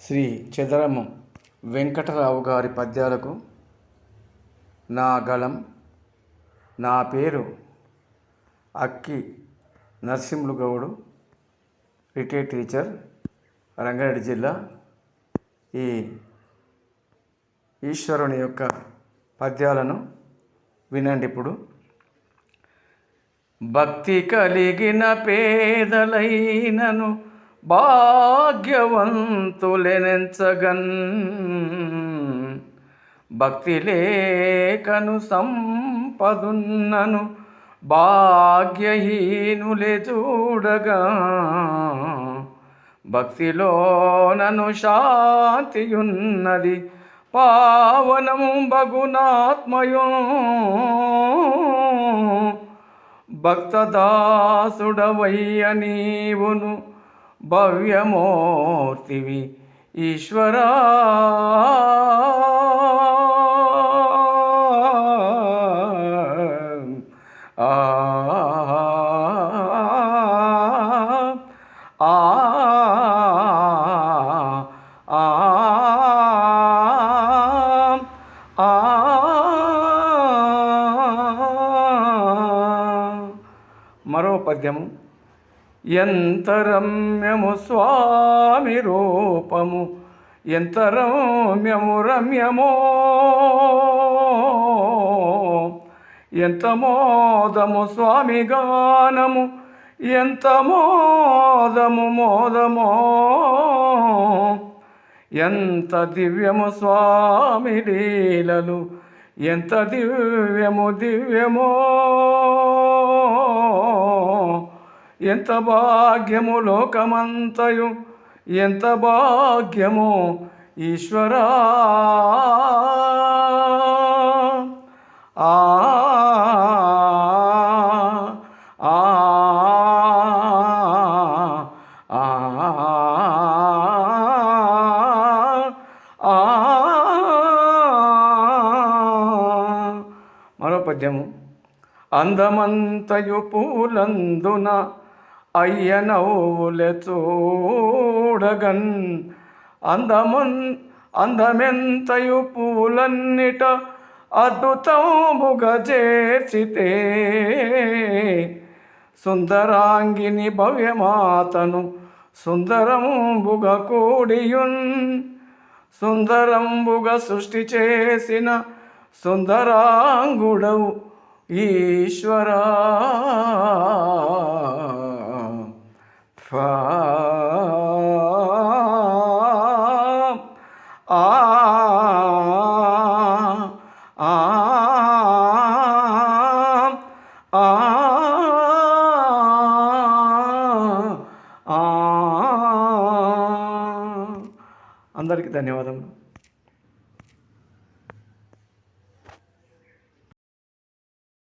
శ్రీ చెదరము వెంకటరావు గారి పద్యాలకు నా గళం నా పేరు అక్కి నరసింహులు గౌడు రిటైర్డ్ టీచర్ రంగారెడ్డి జిల్లా. ఈ ఈశ్వరుని యొక్క పద్యాలను వినండి ఇప్పుడు. భక్తి కలిగిన పేదలైనను భాగ్యవంతులెనెంచగన్. భక్తి లేఖను సంపదున్నను భాగ్యహీనులే చూడగా. భక్తిలో నను శాంతియున్నది పావనం బగునాత్మయో భక్తదాసుడవయ్య నీవును భవ్యమూర్తివి ఈశ్వరా. ఆ. ఆ. ఆ. మరో పద్యము. ఎంత రమ్యము స్వామి రూపము? ఎంత రమ్యము? రమ్యమో ఎంత మోదము స్వామి గానము? ఎంత మోదము మోదమో? ఎంత దివ్యము స్వామి లీలలు? ఎంత దివ్యము దివ్యమో? ఎంత భాగ్యము లోకమంతయు ఎంత భాగ్యము ఈశ్వరా. ఆ ఆ ఆ మరో పద్యము. అందమంతయు పూలందున అయ్యనవుల చూడగన్. అందమున్ అందమెంతయు పూలన్నిట అద్భుతంబుగ చేర్చితే సుందరాంగిని భవ్యమాతను సుందరంబుగ కూడియున్. సుందరంబుగ సృష్టి చేసిన సుందరాంగుడవు ఈశ్వరా. ఆ అందరికీ ధన్యవాదములు